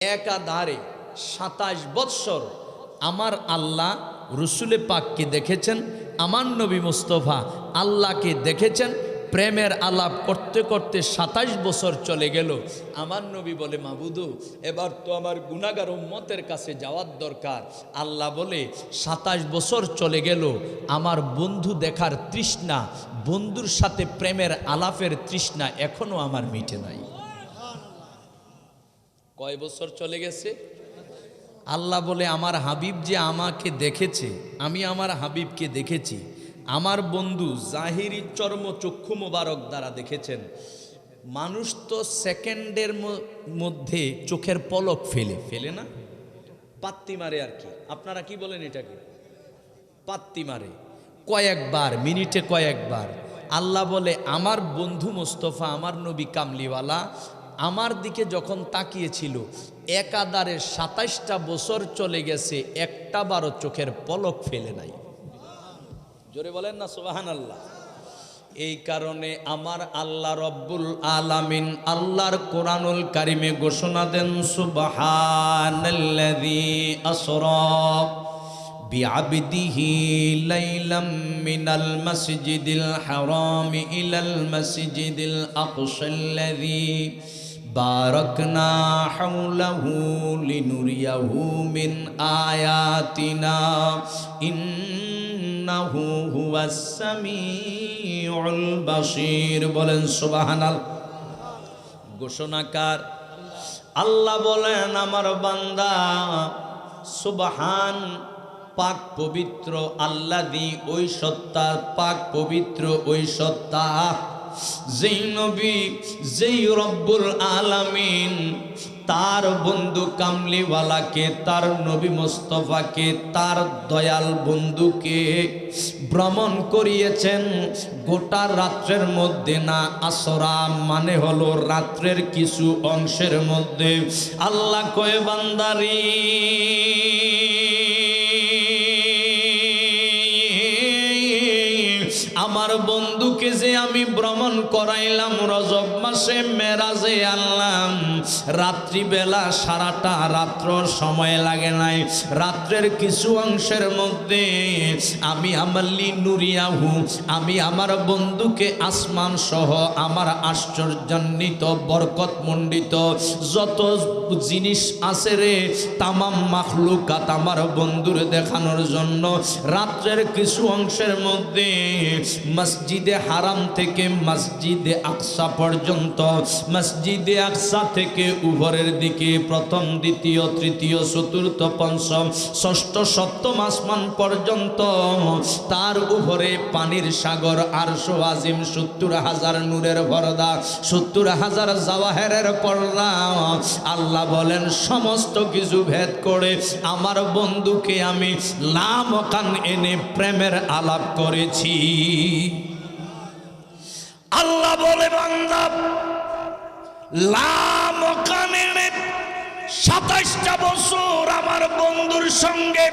একাধারে সাতাশ বৎসর আমার আল্লাহ রসুলে পাককে দেখেছেন, আমার নবী মুস্তফা আল্লাহকে দেখেছেন, প্রেমের আলাপ করতে করতে সাতাশ বছর চলে গেল। আমার নবী বলে, মাবুদু, এবার তো আমার গুণাগার উম্মতের কাছে যাওয়ার দরকার। আল্লাহ বলে, সাতাশ বছর চলে গেল, আমার বন্ধু দেখার তৃষ্ণা, বন্ধুর সাথে প্রেমের আলাপের তৃষ্ণা এখনও আমার মিটে নাই। কয় বছর চলে গেছে? আল্লাহ বলে, আমার হাবিব যে আমাকে দেখেছে, আমি আমার হাবিবকে দেখেছি। আমার বন্ধু জাহিরি চর্ম চক্ষু মোবারক দ্বারা দেখেছেন। মানুষ তো সেকেন্ডের মধ্যে চোখের পলক ফেলে। ফেলে না? পাত্তি মারে আর কি। আপনারা কি বলেন এটাকে? পাত্তি মারে। কয়েকবার, মিনিটে কয়েকবার। আল্লাহ বলে, আমার বন্ধু মোস্তফা, আমার নবী কামলিওয়ালা আমার দিকে যখন তাকিয়েছিল একাদারে সাতাইশটা বছর চলে গেছে, একটা বারো চোখের পলক ফেলে নাই। জোরে বলেন না সোহান আল্লাহ এই কারণে আমার আল্লাহ রব্বুল আলামিন আল্লাহর কোরআনুল কারিমে ঘোষণা দেন, সুবাহানাল্লাযী আসরা বিআবদিহি লাইলাম মিনাল মাসজিদিল হারাম ইলাল মাসজিদিল আকসাল্লাযী বারকনা হাউলাহু লিনুরিয়াহু মিন আয়াতিনা, ইন্নাহু হুয়াস সামিউল বাসির বলেন সুবহানাল্লাহ ঘোষণাকার। আল্লাহ বলেন, আমার বান্দা, সুবহান, পাক পবিত্র আল্লাদি ওই সত্তা, পাক পবিত্র ওই সত্তা। যেই নবী, যেই রব্বুল আলামিন, তার বন্ধু কামলিওয়ালাকে, তার নবী মোস্তফাকে, তার দয়াল বন্ধুকে ভ্রমণ করিয়েছেন। গোটা রাত্রের মধ্যে না, আসরা মানে হলো রাত্রের কিছু অংশের মধ্যে। আল্লাহ কয়ে, বান্দারি। আমি ভ্রমণ করাইলাম রজব মাসে মেরাজে আনলাম। রাত্রিবেলা সারাটা রাত্র সময় লাগে নাই। রাত্রের কিছু অংশের মধ্যে আমি আমার নুরিয়াহু আমি আমার বন্ধুকে আসমান সহ আমার আশ্চর্যান্বিত বরকত মণ্ডিত যত জিনিস আছে রে, তামাম মাখলুকাত আমার বন্ধুর দেখানোর জন্য। রাত্রের কিছু অংশের মধ্যে মসজিদে হারাম থেকে মসজিদে আকসা পর্যন্ত, মসজিদে আকসা থেকে উপরের দিকে প্রথম, দ্বিতীয়, তৃতীয়, চতুর্থ, পঞ্চম, ষষ্ঠ, সপ্তম আসমান পর্যন্ত। তার উপরে পানির সাগর আরশো আজিম সত্তর হাজার নূরের ভরদা সত্তর হাজার জাওয়াহেরের পর্দা। আল্লাহ বলেন, সমস্ত কিছু ভেদ করে আমার বন্ধুকে আমি লামকান এনে প্রেমের আলাপ করেছি। আল্লাহ বলে, বান্দা এনে সাতাইশটা বছর আমার বন্ধুর সঙ্গে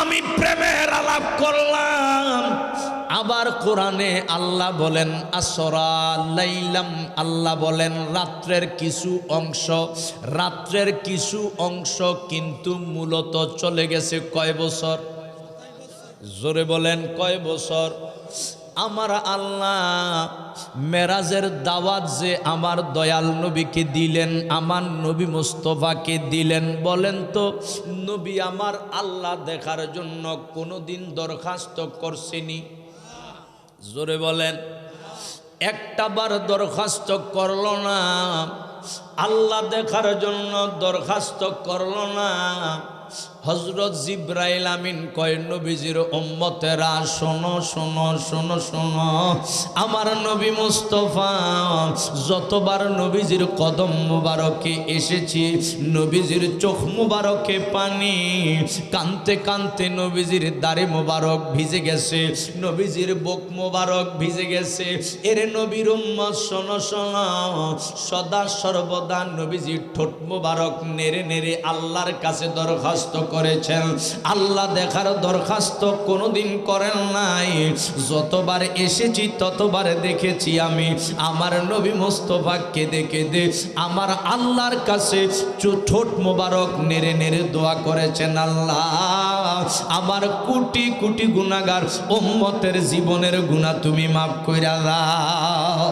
আমি প্রেমের আলাপ করলাম। আবার কোরআনে আল্লাহ বলেন, আসরা লাইলাম, আল্লাহ বলেন, রাত্রের কিছু অংশ, রাত্রের কিছু অংশ কিন্তু মূলত চলে গেছে কয় বছর? জোরে বলেন, কয় বছর? আমার আল্লাহ মেরাজের দাওয়াত যে আমার দয়াল নবীকে দিলেন, আমার নবী মুস্তফাকে দিলেন, বলেন তো, নবী আমার আল্লাহ দেখার জন্য কোনোদিন দরখাস্ত করছেনি? জোরে বলেন, একটা বার দরখাস্ত করল না, আল্লাহ দেখার জন্য দরখাস্ত করল না হজরত জিব্রাইল আমিন কয়, নবীজির উম্মতেরা, শোনো শোনো শোনো শোনো, আমার নবী মুস্তফা, যতবার নবীজির কদম মুবারকে এসেছি, নবীজির চোখ মুবারকে পানি, কানতে কানতে নবীজির দাড়ি মুবারক ভিজে গেছে, নবীজির বুক মুবারক ভিজে গেছে, এর নবীর উম্মত শোনো শোনো, সদা সর্বদা নবীজির ঠোঁট মুবারক নেড়ে নেড়ে আল্লাহর কাছে দরখাস্ত করেছেন। আল্লাহ দেখার দরখাস্ত কোনোদিন করেন নাই। যতবার এসেছি, ততবার দেখেছি আমি। আমার নবী মোস্তফা কেঁদে কেঁদে আমার আল্লাহর কাছে ঠোঁট মোবারক নেড়ে নেড়ে দোয়া করেছেন আল্লাহ। আমার কোটি কোটি গুণাগার উম্মতের জীবনের গুণা তুমি মাফ কইরা দাও।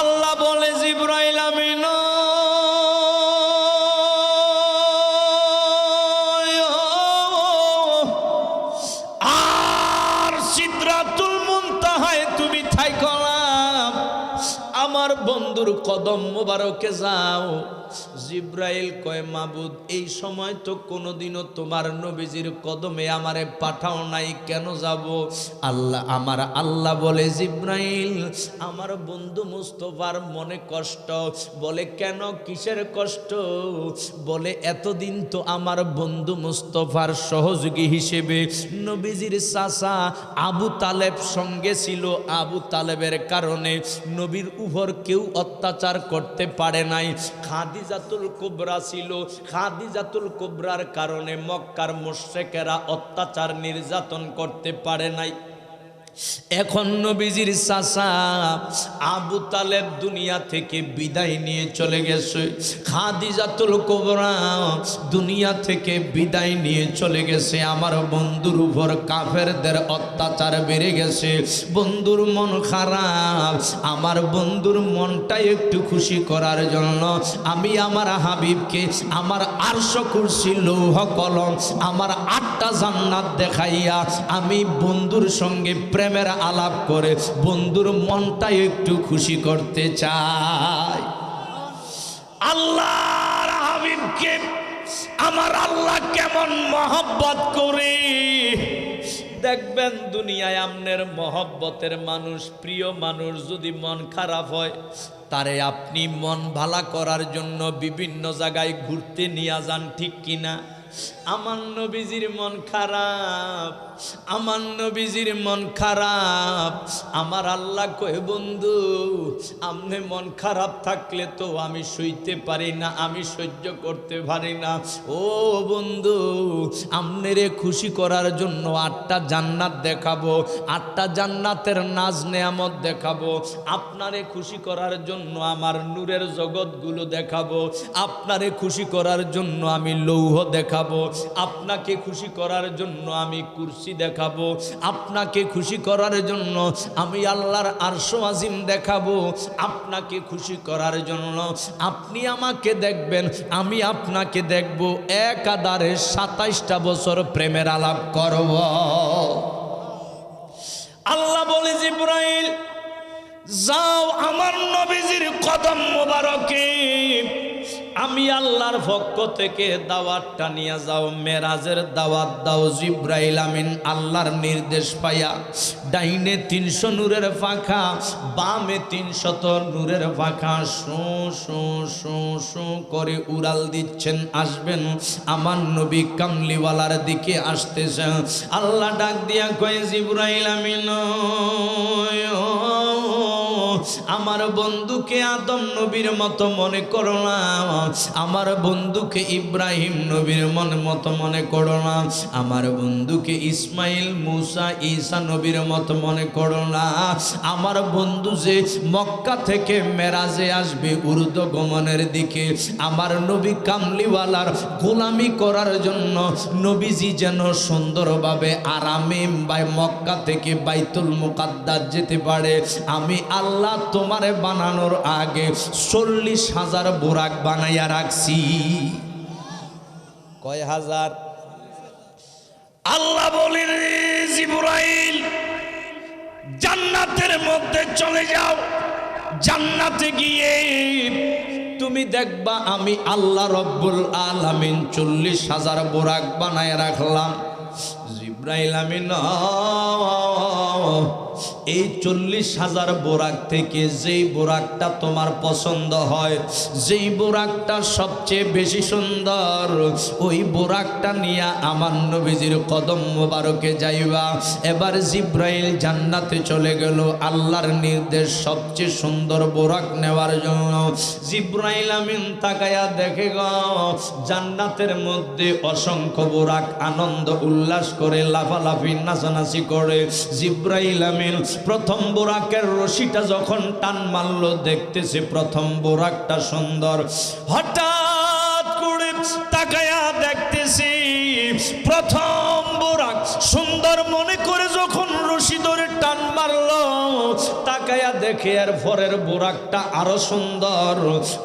আল্লাহ বলে, জিব্রাইল আমিন। বন্ধুর কদম মোবারকে যাও। জিব্রাইল কয়, মাবুদ, এই সময় তো কোনোদিনও তোমার নবীজির কদমে আমারে পাঠাও নাই, কেন যাব? আল্লাহ, আমার আল্লাহ বলে, জিব্রাইল, আমার বন্ধু মুস্তফার মনে কষ্ট। বলে, কেন? কিসের কষ্ট? বলে, এতদিন তো আমার বন্ধু মুস্তফার সহযোগী হিসেবে নবীজির চাচা আবু তালেব সঙ্গে ছিল। আবু তালেবের কারণে নবীর উপর কেউ অত্যাচার করতে পারে নাই। খাদিজাতুল কুবরা ছিল। খাদিজাতুল কুবরার কারণে মক্কার মোশেকেরা অত্যাচার নির্যাতন করতে পারে নাই। এখন নবীজির চাচা আবু তালেব দুনিয়া থেকে বিদায় নিয়ে চলে গেছে। খাদিজাতুল কোবরা দুনিয়া থেকে বিদায় নিয়ে চলে গেছে। আমার বন্ধুর উপর কাফেরদের অত্যাচার বেড়ে গেছে। বন্ধুর মন খারাপ। আমার বন্ধুর মনটা একটু খুশি করার জন্য আমি আমার হাবিবকে, আমার আরশ কুরসি লৌহ কলম, আমার আটটা জান্নাত দেখাইয়া আমি বন্ধুর সঙ্গে প্রেমের আলাপ করে বন্ধুর মনটা একটু খুশি করতে চাই আল্লাহর হাবিবকে আমার আল্লাহ কেমন মহব্বত করে? দেখবেন দুনিয়ায় আমনের মহব্বতের মানুষ, প্রিয় মানুষ যদি মন খারাপ হয়, তারে আপনি মন ভালা করার জন্য বিভিন্ন জায়গায় ঘুরতে নিয়ে যান, ঠিক কিনা? আমার নবীজির মন খারাপ। আমার নবীজির মন খারাপ। আমার আল্লাহ কয়ে, বন্ধু, আমনে মন খারাপ থাকলে তো আমি সইতে পারি না, আমি সহ্য করতে পারি না। ও বন্ধু, আমনেরে খুশি করার জন্য আটটা জান্নাত দেখাবো, আটটা জান্নাতের নাজ নেয়ামত দেখাবো। আপনারে খুশি করার জন্য আমার নূরের জগৎগুলো দেখাবো। আপনারে খুশি করার জন্য আমি লৌহ দেখাবো। আপনাকে খুশি করার জন্য আমি কুরসি দেখাবো। আপনাকে খুশি করার জন্য আমি আল্লাহর আরশো আজিম দেখাবো। আপনাকে খুশি করার জন্য আপনি আমাকে দেখবেন, আমি আপনাকে দেখব। এক আদারে সাতাইশটা বছর প্রেমের আলাপ করব। আল্লাহ বলে, জিব্রাইল, যাও আমার নবীজির কদম মোবারকে। আমি আল্লাহর পক্ষ থেকে দাওয়াতটা নিয়ে যাও, মেরাজের দাওয়াত দাও, জিব্রাইল আমিন আল্লাহর নির্দেশ পাইয়া ডাইনে তিনশো নূরের পাখা বামে তিনশত নূরের পাখা শো শো শো শো করে উড়াল দিচ্ছেন, আসবেন। আমার নবী কামলিওয়ালার দিকে আসতেছেন আল্লাহ ডাক দিয়া কয়ে, জিব্রাইল আমিন আমার বন্ধুকে আদম নবীর মতো মনে করো না আমার বন্ধুকে ইব্রাহিম নবীর মন মতো মনে করো না আমার বন্ধুকে ইসমাইল, মুসা, ঈসা নবীর মতো মনে করো না আমার বন্ধু যে মক্কা থেকে মেরাজে আসবে উর্দ গমনের দিকে। আমার নবী কামলিওয়ালার গোলামি করার জন্য নবীজি যেন সুন্দরভাবে আরামে মক্কা থেকে বাইতুল মুকাদ্দাস যেতে পারে। আমি আল্লাহ তোমারে বানানোর আগে চল্লিশ হাজার বোরাক বানাইয়া রাখছি। কয় হাজার? আল্লাহ বলেন জিবরাইল, জান্নাতের মধ্যে চলে যাও। জান্নাতে গিয়ে তুমি দেখবা আমি আল্লাহ রব্বুল আলামিন চল্লিশ হাজার বোরাক বানায় রাখলাম। জিব্রাইল আমিন এই চল্লিশ হাজার বোরাক থেকে যেই বোরাকটা তোমার পছন্দ হয়, যেই বোরাকটা সবচেয়ে বেশি সুন্দর, ওই বোরাকটা নিয়ে আমার নবীজির কদম মোবারকে যাইবা। এবার জিব্রাইল জান্নাতে চলে গেল, আল্লাহর নির্দেশ সবচেয়ে সুন্দর বোরাক নেওয়ার জন্য। জিব্রাইল আমিন তাকায়া দেখে গ, জান্নাতের মধ্যে অসংখ্য বোরাক আনন্দ উল্লাস করে, লাফালাফি, নাচানাচি করে। জিব্রাইল আমিন প্রথম বোরাকের রশিটা যখন টান মারলো, দেখতেছি প্রথম বোরাকটা সুন্দর। হঠাৎ করে তাকায়া দেখতেছি, প্রথম দেখে আর পরের বোরাকটা আরও সুন্দর।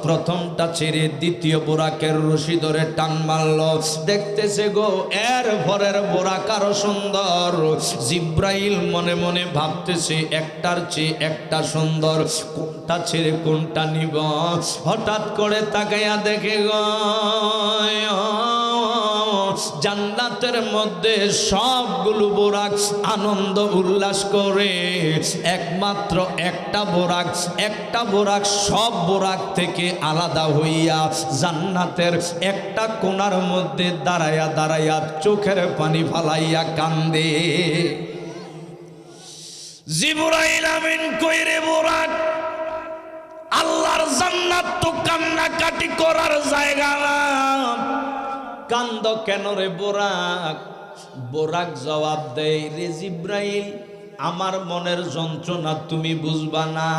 প্রথমটা ছেড়ে দ্বিতীয় বোরাকের রশি ধরে টান মারলো। দেখতেছে গো, এর পরের বোরাক আরও সুন্দর। জিব্রাইল মনে মনে ভাবতেছে, একটার চেয়ে একটা সুন্দর। কোনটা ছেড়ে কোনটা নিব? হঠাৎ করে তাকাইয়া দেখে গো জান্নাতের মধ্যে সবগুলো বোরাক আনন্দ উল্লাস করে। একমাত্র একটা বোরাক একটা বোরাক সব বোরাক থেকে আলাদা হইয়া জান্নাতের একটা কোণার মধ্যে দাঁড়াইয়া দাঁড়াইয়া চোখের পানি ফালাইয়া কান্দে। কইরে বোরাক? আল্লাহর জান্নাত তো কান্নাকাটি করার জায়গা না। কান্দ কেন রে বোরাক? বোরাক জবাব দেয় রে জিব্রাইল আমার মনের যন্ত্রণা তুমি বুঝবা না।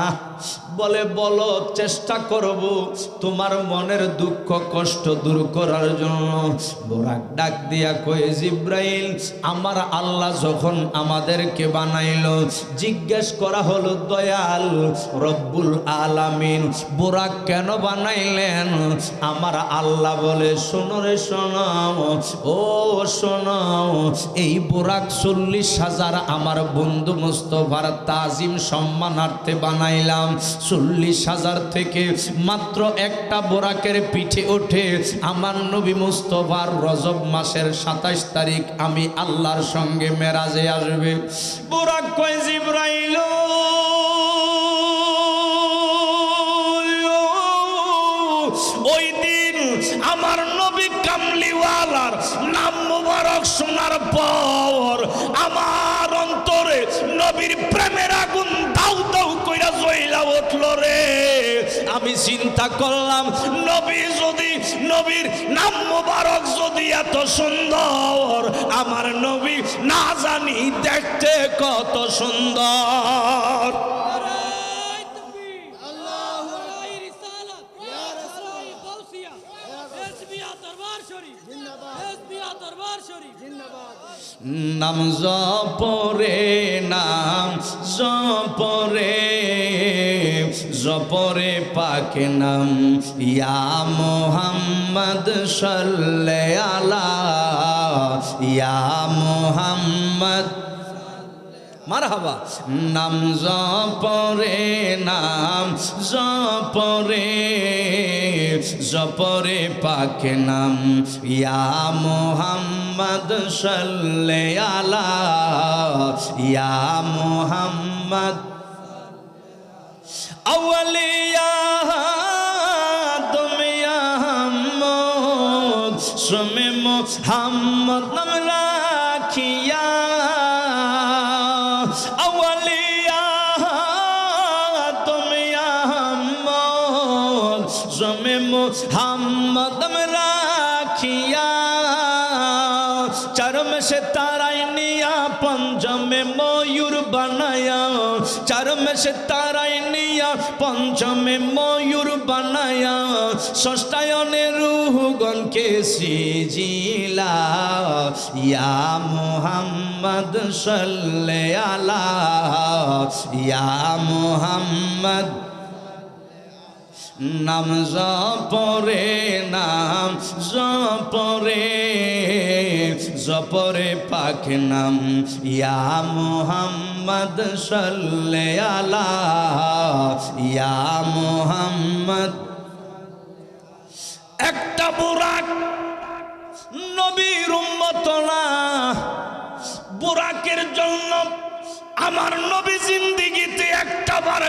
বলে, বলো, চেষ্টা করব তোমার মনের দুঃখ, কষ্ট দূর করার জন্য। বোরাক ডাক দিয়া কয়ে, জিব্রাইল, আমার আল্লাহ যখন আমাদেরকে বানাইল, জিজ্ঞেস করা হলো, দয়াল রব্বুল আলামিন, বোরাক কেন বানাইলেন? আমার আল্লাহ বলে, শোনো রে শোনাও ও শোনাও এই বোরাক চল্লিশ হাজার আমার বন্ধু মুস্তফার তাজিম সম্মানার্থে বানাইলাম। চল্লিশ হাজার থেকে মাত্র একটা বোরাকের পিঠে ওঠে। আমার নবী মুস্তফার রজব মাসের সাতাইশ তারিখ আমি আল্লাহর সঙ্গে মেরাজে আসবে। বোরাক কয় জিব্রাইল ওই দিন আমার নবী কামলিওয়ালার নাম মুবারক শোনার পর কইরা উঠল রে। আমি চিন্তা করলাম, নবী যদি, নবীর নাম মুবারক যদি এত সুন্দর, আমার নবী না জানি দেখতে কত সুন্দর। নাম জপরে নাম জপরে জপরে পাকে নাম, ইয়া মোহাম্মদ সাল্লে আলা মোহাম্মদ। মারহাবা, নাম জপরে নাম জপরে জপরে পাকে নাম, ইয়া মোহাম্মদ সাল্লে আলা, ইয়া মোহাম্মদ। আউলিয়া দুমিয়া হাম্মদ সুমে মোহাম্মদ নাম রাখিয়া। আউলিয়া দুমিয়া হাম্মদ সুমে মোহাম্মদ নাম রাখিয়া। চরম সে তারাই নিয়া পঞ্চমে ময়ূর বানায়া। চরম সে পঞ্চমে ময়ূর বানায়া ষষ্ঠায়নে রুহগণকে সিজিলা। ইয়া মোহাম্মদ সাল্লে আলা। ইয়া মোহাম্মদ। নাম জপরে নাম জপরে। জপরে পাক নাম, ইয়া মোহাম্মদ সাল্লে আলা, ইয়া মোহাম্মদ। একটা বুরাক নবীর উম্মত না, বুরাকের জন্য আমার নবী জিন্দিগিতে একটা বার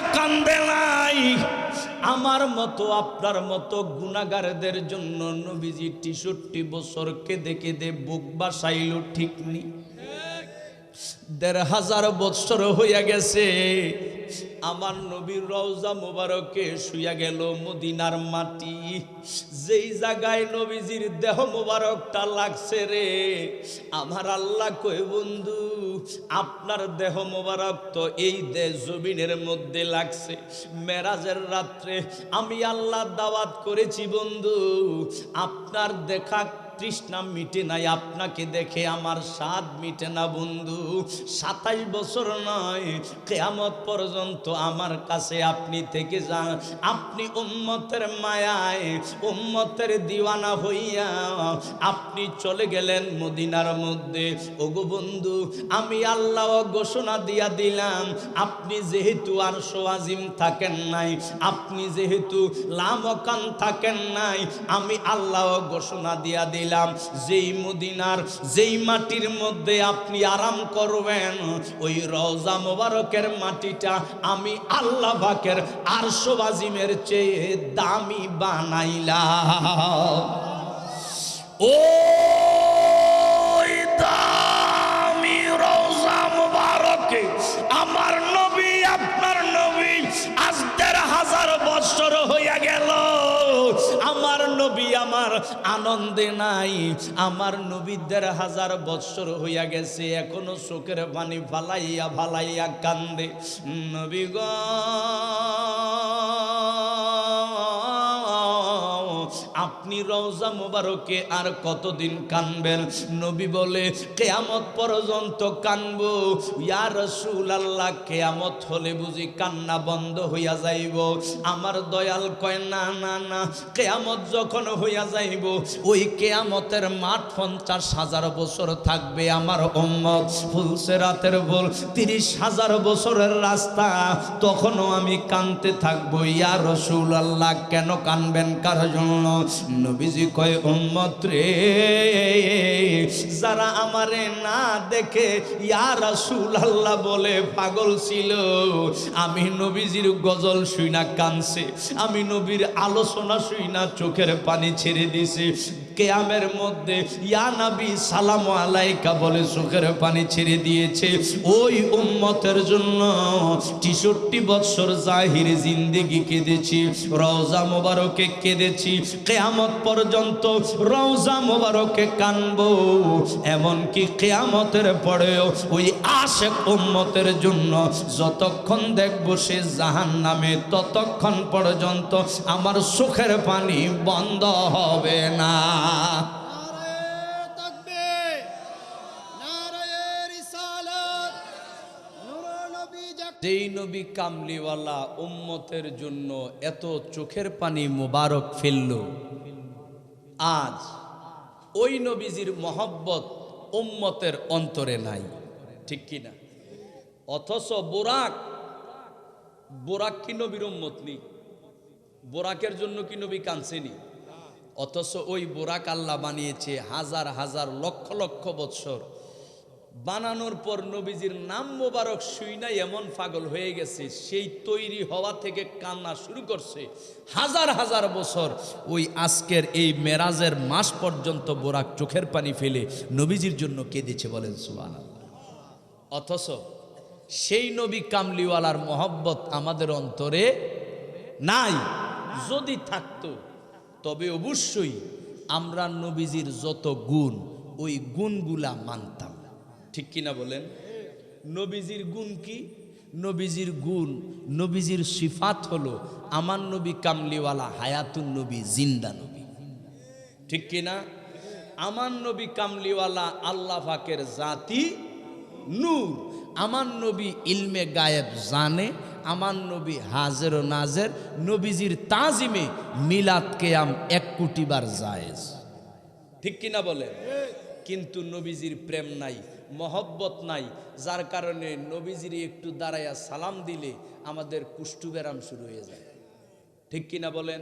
আমার মতো, আপনার মতো গুণাগারদের জন্য নবীজি টিষট্টি বছর কেঁদে কেঁদে বুক বাসাইল, ঠিক নি? দেড় হাজার বৎসর হইয়া গেছে। আমার নবীর রওজা মোবারকে শুইয়া গেল মদিনার মাটি। যেই জায়গায় নবীজির দেহ মোবারকটা লাগছে রে, আমার আল্লাহ কই বন্ধু, আপনার দেহ মোবারক তো এই দে জমিনের মধ্যে লাগছে। মেরাজের রাত্রে আমি আল্লাহ দাওয়াত করেছি, বন্ধু, আপনার দেখা তৃষ্ণা মিটে নাই, আপনাকে দেখে আমার স্বাদ মিটে না বন্ধু। সাতাইশ বছর নয়, কেয়ামত পর্যন্ত আমার কাছে আপনি থেকে যান। আপনি উম্মতের মায়ায়, উম্মতের দিওয়ানা হইয়া আপনি চলে গেলেন মদিনার মধ্যে। ওগো বন্ধু, আমি আল্লাহ ঘোষণা দিয়া দিলাম, আপনি যেহেতু আর সোয়াজিম থাকেন নাই, আপনি যেহেতু লামকান থাকেন নাই, আমি আল্লাহ ঘোষণা দিয়া দিলাম। যেই মদিনার, যেই মাটির মধ্যে আপনি আরাম করবেন, ওই রওজা মোবারকের মাটিটা আমি আল্লাহ বাকের আরশোবাজিমের চেয়ে দামি বানাইলা ওই আমার আনন্দে নাই। আমার নবীদের হাজার বছর হইয়া গেছে, এখনও চোখের পানি ফালাইয়া ফালাইয়া কান্দে। নবী গ। আপনি রওজা মোবারকে আর কতদিন কানবেন? নবী বলে, কেয়ামত পর্যন্ত কানবো। ইয়া রসুল আল্লাহ কেয়ামত হলে বুঝি কান্না বন্ধ হইয়া যাইব। আমার দয়াল কয়, না না না, কেয়ামত যখন হইয়া যাইব, ওই কেয়ামতের মাঠ পঞ্চাশ হাজার বছর থাকবে আমার উম্মত। ফুলসে রাতের বল তিরিশ হাজার বছরের রাস্তা, তখনও আমি কানতে থাকব। ইয়া রসুল আল্লাহ কেন কানবেন? কার জন্য? নবীজি কয়, উম্মত রে, যারা আমারে না দেখে, ইয়া রাসূল আল্লাহ বলে পাগল ছিল। আমি নবীজির গজল শুই না কানছে, আমি নবীর আলোচনা শুই না চোখের পানি ছেড়ে দিছে। কেয়ামের মধ্যে, ইয়া নবী, সালাম আলাইকা বলে চোখের পানি ছেড়ে দিয়েছে। ওই উম্মতের জন্য টিষট্টি বৎসর জাহির জিন্দিগি কেঁদেছি, রওজা মোবারকে কেঁদেছি, কেয়ামত পর্যন্ত রওজা মোবারকে কানবো। এমনকি কেয়ামতের পরেও ওই আশেক উম্মতের জন্য যতক্ষণ দেখব সে জাহান নামে ততক্ষণ পর্যন্ত আমার সুখের পানি বন্ধ হবে না। যেই নবী কামলিওয়ালা উম্মতের জন্য এত চোখের পানি মোবারক ফেলল, আজ ওই নবীজির মহব্বত উম্মতের অন্তরে নাই, ঠিক কি না? অথচ বোরাক বোরাক কি নবীর উম্মত নি? বোরাকের জন্য কি নবী কাঁদছেনি অথচ ওই বোরাক আল্লাহ বানিয়েছে হাজার হাজার লক্ষ লক্ষ বৎসর। বানানোর পর নবীজির নাম মোবারক শুই নাই এমন পাগল হয়ে গেছে, সেই তৈরি হওয়া থেকে কান্না শুরু করছে। হাজার হাজার বছর ওই আজকের এই মেরাজের মাস পর্যন্ত বোরাক চোখের পানি ফেলে নবীজির জন্য কেঁদেছে বলেন সুবান অথচ সেই নবী কামলিওয়ালার মহব্বত আমাদের অন্তরে নাই, যদি থাকতো। তবে অবশ্যই আমরা নবীজির যত গুণ, ওই গুণগুলা মানতাম। ঠিক কিনা বলেন? নবীজির গুণ কি? নবীজির গুণ, নবীজির সিফাত হলো আমার নবী কামলিওয়ালা হায়াতুন নবী, জিন্দা নবী। ঠিক কিনা আমার নবী কামলিওয়ালা আল্লাহ ফাকের জাতি নূর। আমার নবী ইলমে গায়েব জানে আমার নবী হাজের ও নাজের নবীজির তাজিমে মিলাদ কেয়াম এক কোটি বার জায়েজ। ঠিক কিনা বলে? কিন্তু নবীজির প্রেম নাই, মহব্বত নাই, যার কারণে নবীজির একটু দাঁড়াইয়া সালাম দিলে আমাদের কুষ্ঠু ব্যারাম শুরু হয়ে যায়। ঠিক কিনা বলেন?